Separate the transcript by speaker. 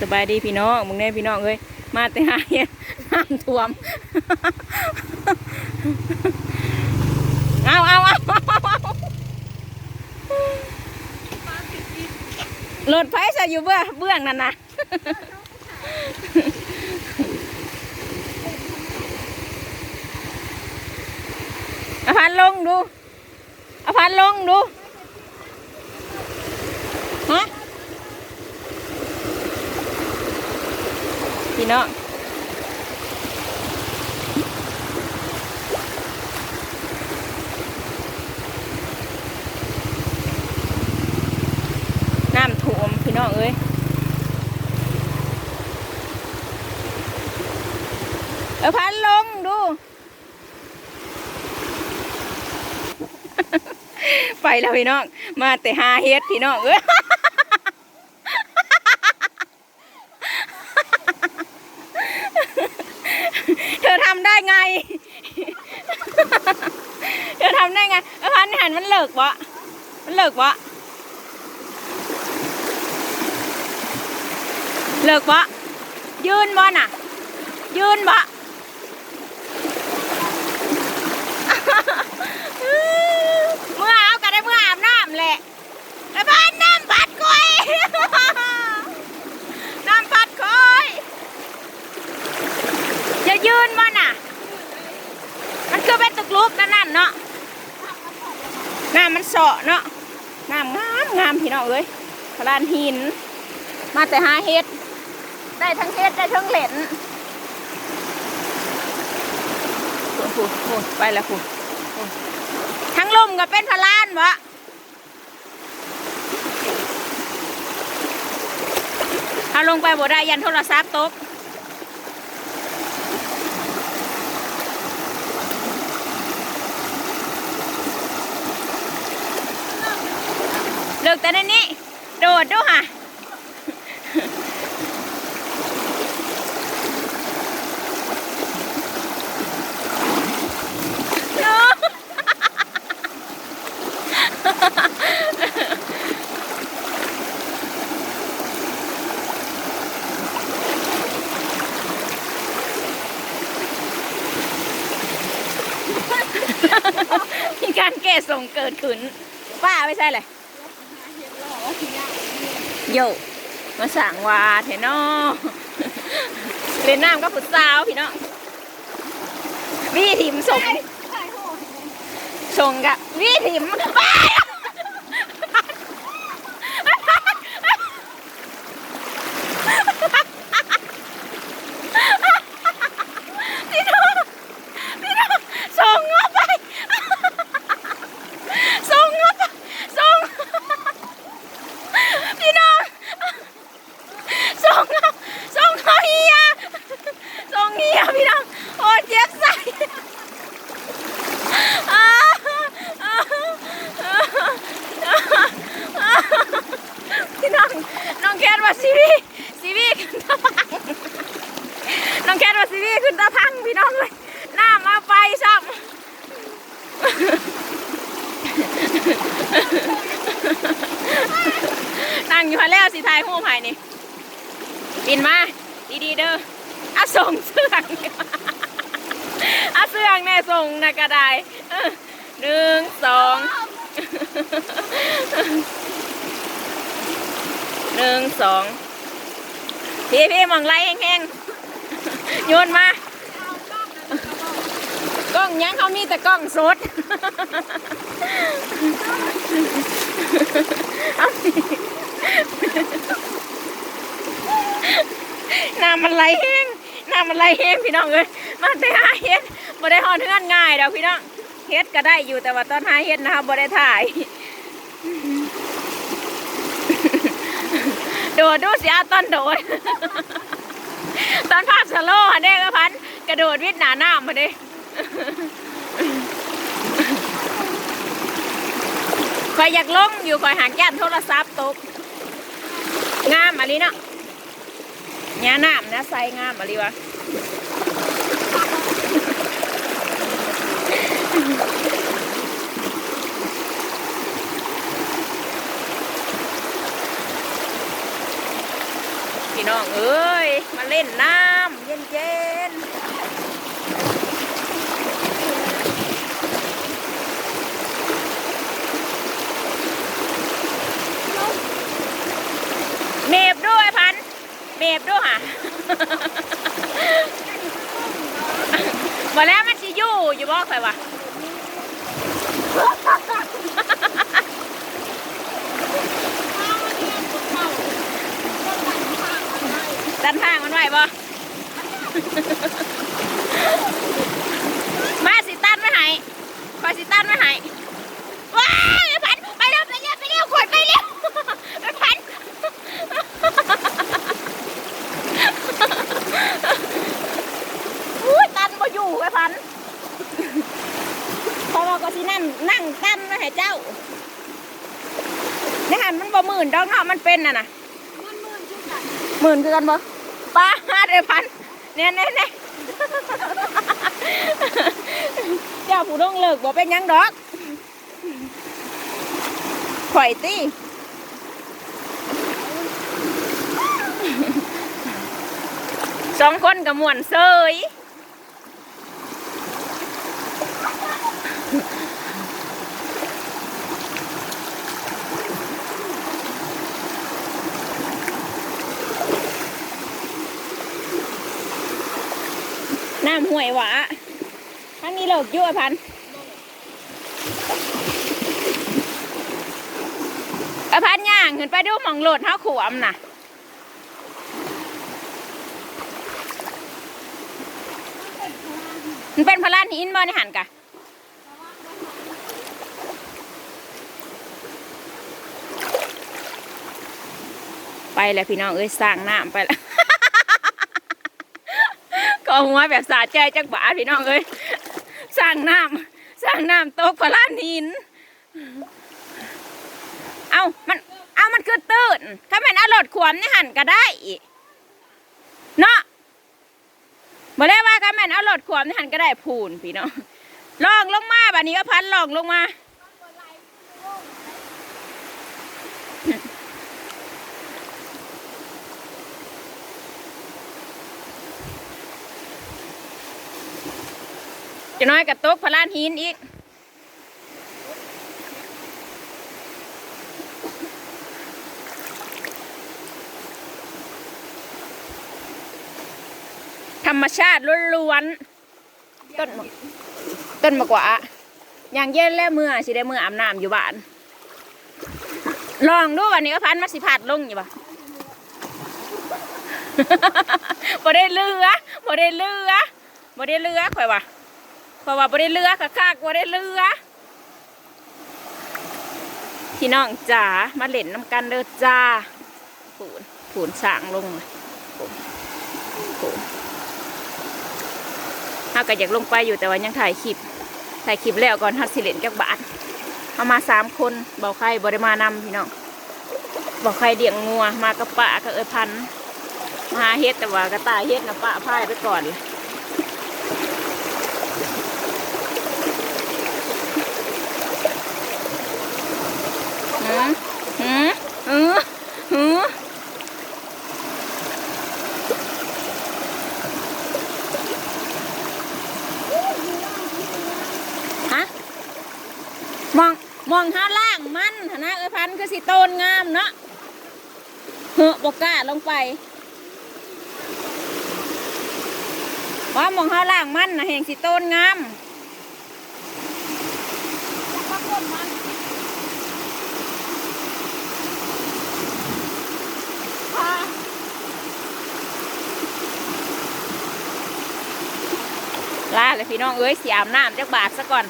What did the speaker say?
Speaker 1: สบายดีพี่น้องมึงได้พี่น้องเอ้ยมาแต่หาเฮ็ดน้ำท่วมเอาเอาเอารถไฟจะอยู่เบื้องเบื้องนั่นนะอาพันลงดูอาพันลงดูฮะ พี่น้องน้ำท่วมพี่น้องเอ้ยเอาพันลงดู ไปแล้วพี่น้อง มาแต่หาเฮ็ดพี่น้องเอ้ย เธอทำได้ไง เธอทำ ได้ไงเอ้พันหันมันเลิกวะมันเลิกวะเลิกวะยืนบ่น่ะ ยืนบ่เมื่อเอากันได้เมื่ออาบน้ำแหละไอ้พันน้ำพันำพัดคอยจะยืนมันน่ะ มันคือเป็นตึกลุกนั่นนั่นเนาะน้ำมันเสาะเนาะน้ำงามงามพี่น้องเอ้ยพลานหิน มาแต่หาเห็ดได้ทั้งเห็ดได้ทั้งเหล็นโอ้โหโอ้โหไปแล้วคุณทั้งลุ่มก็เป็นพลานวะเอาลงไปบ่ได้ยันโทรศัพท์ตก เลิก แต่ในนี้ โดดดูค่ะมีการแก้ส่งเกิดขึ้นป้าไม่ใช่เลย โยมาสั่งวาเถอะเนาะเล่นน้ำก็ผุดสาวพี่น้องวิถิมส่งส่งกะวิถิมป้าพี่น้องพี่น้องส่งเข้าไป ส่งเข้าไปส่งพี่น้องส่งเข้าส่งเข้าเฮียส่งเฮียพี่น้องโอ้เจ็บใส่อ้าวอ้าวอ้าวอ้าวพี่น้องน้องแคทว่าซีวีซีวีขึ้นตาพังน้องแคทว่าซีวีขึ้น ตาพังพี่น้องเลยหน้ามาไปซ้ำนั่งอยู่พะแล้วสิทายหูภายนี่บินมาดีๆเด้ออาส่งเสื่องอาเสื่องแน่ส่งนะกระไดหนึ่งสองหนึ่งสองพี่พี่มองไล่แห้งๆโยนมา องยังเขามีแต่กล้องสดเอาสิน้ำมันไหลแห้งน้ำมันไหลแห้งพี่น้องเอ้ยมาแต่หาเฮ็ดบ่ได้หอนเทือนง่ายดอกพี่น้องเฮ็ดก็ได้อยู่แต่ว่าตอนหาเฮ็ดนะครับบ่ได้ถ่ายโดดดูสิอาตอนโดดตอนภาพสโลว์อันนี้ก็พันกระโดดวิดหนาหน้ามาเด้ คอยอยากลงอยู่คอยหางแก้มโทรศัพท์ตก งามอะไรเนาะยาน้ำนะใส่งามอะไรวะพี่น้องเอ้ย มาเล่นน้ำเย็นเย็นๆ เมบด้วยพันเมบด้วยค่ะมาแล้วมันชิอยู่อยู่บอกใครวะดันทางมันไหวบ่ มาสิตันไม่หายคอยสิตันไม่หายว้าวไอ้พันไปเร็วไปเร็วไปเร็วขวดไปเร็วไอ้พันอุ้ยตันบ่อยู่ไอ้พันพอเราก็ สินั่งนั่งตันไม่ให้เจ้าในหันมันบ่หมื่นดอกเนาะมันเป็นน่ะนะหมื่นคือกันบ่ป้าห้าเดือนพันเนี่ยเนี่ยเนี่ยเจ้าผู้ต้องเลิกบ่เป็นหยังดอกข่อยตีสองคนกับมวนเซย น้ำห่วยหวะทั้งนี้เลิกยั่วพันอพันย่างขึ้นไปดูหมองโหลดเท้าขวมน่ะมันเป็นพลานหินบ่ในหันกะไปแล้วพี่น้องเอ้ยสร้างน้ำไปแล้ว หัวแบบสาใจจักบาพี่น้องเอ้ยสร้างน้ำสร้างน้ำตกพลานหิน เอามันเอามันคือตื่นถ้าแม่นเอารถขวมในหันก็ได้เนาะบ่ได้ว่าก็แม่นเอารถขวมในหันก็ได้พูนพี่น้องลองลงมาบัดนี้ก็พันลองลงมา จะน้อยกับโตกพลานหินอีก ธรรมชาติล้วนๆต้นต้นมะกว่าอย่างเย็นแล้วเมื่อสิได้เมื่ออาบน้ำอยู่บ้าน ลองดูวันนี้ก็พันมาสิพัดลงอยู่ปะบ่ได้เรือบ่ได้เรือบ่ได้เรือข่อยว่า ข่อยว่าบ่ได้เรือกคักๆบ่ได้เรือพี่น้องจ๋ามาเล่นน้ำกันเด้อจ้าผูนผูนสางลงเลยผูนผูนถ้าก็อยากลงไปอยู่แต่ว่ายังถ่ายคลิปถ่ายคลิปแล้วก่อนฮัสสิเลนจักบาทเอามาสามคนเบาไข่บริมานำพี่น้องเบาไข่เดี่ยงงัวมากับป้าก็เอยพันมาเฮ็ดแต่ว่ากระต่ายเฮ็ดนะป้าพายไปก่อนเลย หืมหืมหืมฮะมองมองห้าล่างมันหนนะเอ้ยพันคือสิโตนงามเนาะเหอะบกล้าลงไปว่ามองห้าล่างมันนะแห่งสิโตนงามลาเลย พี่น้องเอ้ยสีอาบน้ำจักบาทซะก่อน